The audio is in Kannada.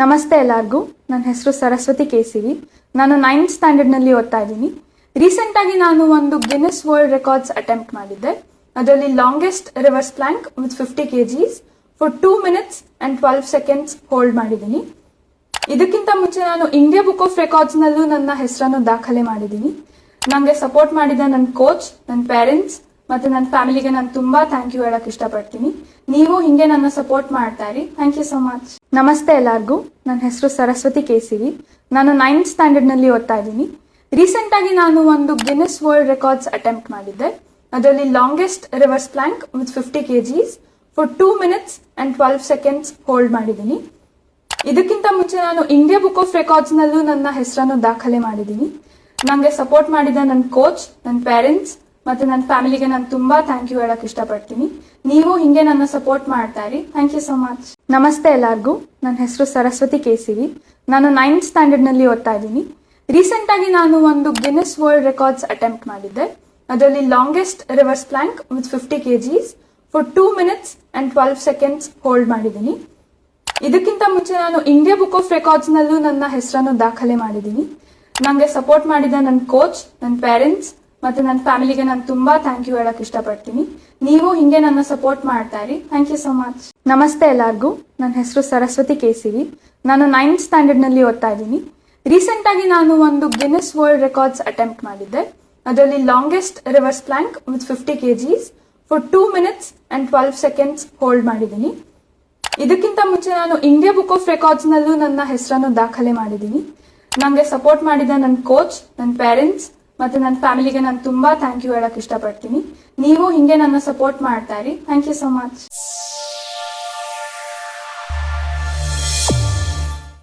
ನಮಸ್ತೆ ಎಲ್ಲರಿಗೂ. ನನ್ನ ಹೆಸರು ಸರಸ್ವತಿ ಕೇಸಿವಿ ನಾನು ನೈನ್ತ್ ಸ್ಟ್ಯಾಂಡರ್ಡ್ನಲ್ಲಿ ಓದ್ತಾ ಇದ್ದೀನಿ. ರೀಸೆಂಟಾಗಿ ನಾನು ಒಂದು ಗಿನಿಸ್ ವರ್ಲ್ಡ್ ರೆಕಾರ್ಡ್ಸ್ ಅಟೆಂಪ್ಟ್ ಮಾಡಿದ್ದೆ. ಅದರಲ್ಲಿ longest reverse plank with fifty K Gs for two minutes and twelve seconds hold ಮಾಡಿದ್ದೀನಿ. ಇದಕ್ಕಿಂತ ಮುಂಚೆ ನಾನು ಇಂಡಿಯಾ ಬುಕ್ ಆಫ್ ರೆಕಾರ್ಡ್ಸ್ನಲ್ಲೂ ನನ್ನ ಹೆಸರನ್ನು ದಾಖಲೆ ಮಾಡಿದ್ದೀನಿ. ನನಗೆ ಸಪೋರ್ಟ್ ಮಾಡಿದ ನನ್ನ ಕೋಚ್ ನನ್ನ ಪೇರೆಂಟ್ಸ್ ಮತ್ತೆ ನನ್ನ ಫ್ಯಾಮಿಲಿಗೆ ನಾನು ತುಂಬಾ ಥ್ಯಾಂಕ್ ಯು ಹೇಳಕ್ ಇಷ್ಟಪಡ್ತೀನಿ. ನೀವು ಹಿಂಗೆ ನನ್ನ ಸಪೋರ್ಟ್ ಮಾಡ್ತಾ ಇರಿ. ಥ್ಯಾಂಕ್ ಯು ಸೊ ಮಚ್ ನಮಸ್ತೆ ಎಲ್ಲರಿಗೂ. ನನ್ನ ಹೆಸರು ಸರಸ್ವತಿ ಕೇಸಿವಿ ನಾನು ನೈನ್ತ್ ಸ್ಟ್ಯಾಂಡರ್ಡ್ನಲ್ಲಿ ಓದ್ತಾ ಇದ್ದೀನಿ. ರೀಸೆಂಟಾಗಿ ನಾನು ಒಂದು ಗಿನಿಸ್ ವರ್ಲ್ಡ್ ರೆಕಾರ್ಡ್ಸ್ ಅಟೆಂಪ್ಟ್ ಮಾಡಿದ್ದೆ. ಅದರಲ್ಲಿ longest reverse plank with fifty K Gs for two minutes and twelve seconds hold ಮಾಡಿದ್ದೀನಿ. ಇದಕ್ಕಿಂತ ಮುಂಚೆ ನಾನು ಇಂಡಿಯಾ ಬುಕ್ ಆಫ್ ರೆಕಾರ್ಡ್ಸ್ನಲ್ಲೂ ನನ್ನ ಹೆಸರನ್ನು ದಾಖಲೆ ಮಾಡಿದ್ದೀನಿ. ನನಗೆ ಸಪೋರ್ಟ್ ಮಾಡಿದ ನನ್ನ ಕೋಚ್ ನನ್ನ ಪೇರೆಂಟ್ಸ್ ಮತ್ತೆ ನನ್ನ ಫ್ಯಾಮಿಲಿಗೆ ನಾನು ತುಂಬಾ ಥ್ಯಾಂಕ್ ಯು ಹೇಳಕ್ ಇಷ್ಟಪಡ್ತೀನಿ. ನೀವು ಹಿಂಗೆ ನನ್ನ ಸಪೋರ್ಟ್ ಮಾಡ್ತಾ ಇರಿ. ಥ್ಯಾಂಕ್ ಯು ಸೊ ಮಚ್ ನಮಸ್ತೆ ಎಲ್ಲರಿಗೂ. ನನ್ನ ಹೆಸರು ಸರಸ್ವತಿ ಕೇಸಿವಿ ನಾನು ನೈನ್ತ್ ಸ್ಟ್ಯಾಂಡರ್ಡ್ನಲ್ಲಿ ಓದ್ತಾ ಇದ್ದೀನಿ. ರೀಸೆಂಟ್ ಆಗಿ ನಾನು ಒಂದು ಗಿನ್ನೆಸ್ ವರ್ಲ್ಡ್ ರೆಕಾರ್ಡ್ಸ್ ಅಟೆಂಪ್ಟ್ ಮಾಡಿದ್ದೆ. ಅದರಲ್ಲಿ longest reverse plank with fifty K Gs for two minutes and twelve seconds hold ಮಾಡಿದ್ದೀನಿ. ಇದಕ್ಕಿಂತ ಮುಂಚೆ ನಾನು ಇಂಡಿಯಾ ಬುಕ್ ಆಫ್ ರೆಕಾರ್ಡ್ಸ್ನಲ್ಲೂ ನನ್ನ ಹೆಸರನ್ನು ದಾಖಲೆ ಮಾಡಿದ್ದೀನಿ. ನನಗೆ ಸಪೋರ್ಟ್ ಮಾಡಿದ ನನ್ನ ಕೋಚ್ ನನ್ನ ಪೇರೆಂಟ್ಸ್ ಮತ್ತೆ ನನ್ನ ಫ್ಯಾಮಿಲಿಗೆ ನಾನು ತುಂಬಾ ಥ್ಯಾಂಕ್ ಯು ಹೇಳಕ್ ಇಷ್ಟಪಡ್ತೀನಿ. ನೀವು ಹಿಂಗೆ ನನ್ನ ಸಪೋರ್ಟ್ ಮಾಡ್ತಾ ಇರಿ. ಥ್ಯಾಂಕ್ ಯು ಸೊ ಮಚ್ ನಮಸ್ತೆ ಎಲ್ಲರಿಗೂ. ನನ್ನ ಹೆಸರು ಸರಸ್ವತಿ ಕೇಸಿರಿ. ನಾನು ನೈನ್ತ್ ಸ್ಟ್ಯಾಂಡರ್ಡ್ನಲ್ಲಿ ಓದ್ತಾ ಇದ್ದೀನಿ. ರೀಸೆಂಟಾಗಿ ನಾನು ಒಂದು ಗಿನ್ನೆಸ್ ವರ್ಲ್ಡ್ ರೆಕಾರ್ಡ್ಸ್ ಅಟೆಂಪ್ಟ್ ಮಾಡಿದ್ದೆ. ಅದರಲ್ಲಿ longest reverse plank with fifty K Gs for two minutes and twelve seconds hold ಮಾಡಿದ್ದೀನಿ. ಇದಕ್ಕಿಂತ ಮುಂಚೆ ನಾನು ಇಂಡಿಯಾ ಬುಕ್ ಆಫ್ ರೆಕಾರ್ಡ್ಸ್ ನಲ್ಲೂ ನನ್ನ ಹೆಸರನ್ನು ದಾಖಲೆ ಮಾಡಿದ್ದೀನಿ. ನನಗೆ ಸಪೋರ್ಟ್ ಮಾಡಿದ ನನ್ನ ಕೋಚ್ ನನ್ನ ಪೇರೆಂಟ್ಸ್ ಮತ್ತೆ ನನ್ನ ಫ್ಯಾಮಿಲಿಗೆ ನಾನು ತುಂಬಾ ಥ್ಯಾಂಕ್ ಯು ಹೇಳಕ್ ಇಷ್ಟಪಡ್ತೀನಿ. ನೀವು ಹಿಂಗೆ ನನ್ನ ಸಪೋರ್ಟ್ ಮಾಡ್ತಾ ಇರಿ. Thank you so much